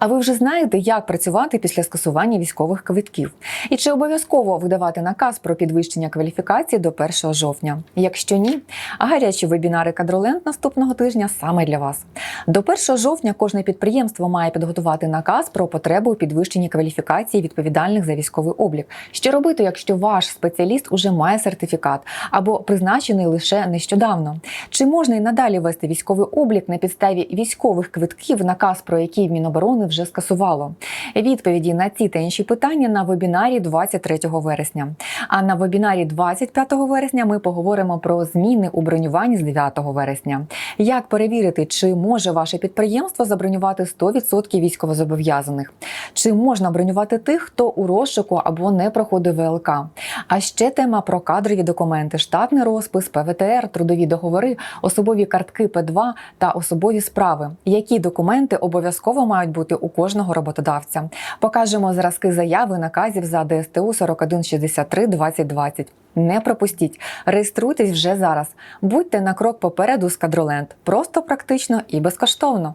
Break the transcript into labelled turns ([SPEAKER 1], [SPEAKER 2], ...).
[SPEAKER 1] А ви вже знаєте, як працювати після скасування військових квитків? І чи обов'язково видавати наказ про підвищення кваліфікації до 1 жовтня? Якщо ні, гарячі вебінари кадроленд наступного тижня саме для вас. До 1 жовтня кожне підприємство має підготувати наказ про потребу у підвищенні кваліфікації відповідальних за військовий облік. Що робити, якщо ваш спеціаліст уже має сертифікат або призначений лише нещодавно? Чи можна і надалі вести військовий облік на підставі військових квитків, наказ про який Міноборони вже скасувало? Відповіді на ці та інші питання на вебінарі 23 вересня. А на вебінарі 25 вересня ми поговоримо про зміни у бронюванні з 9 вересня. Як перевірити, чи може ваше підприємство забронювати 100% військовозобов'язаних? Чи можна бронювати тих, хто у розшуку або не проходив ВЛК? А ще тема про кадрові документи, штатний розпис, ПВТР, трудові договори, особові картки П2 та особові справи. Які документи обов'язково мають бути у кожного роботодавця? Покажемо зразки заяви наказів за ДСТУ 4163 2020. Не пропустіть, реєструйтесь вже зараз. Будьте на крок попереду з кадроленд. Просто практично і безкоштовно.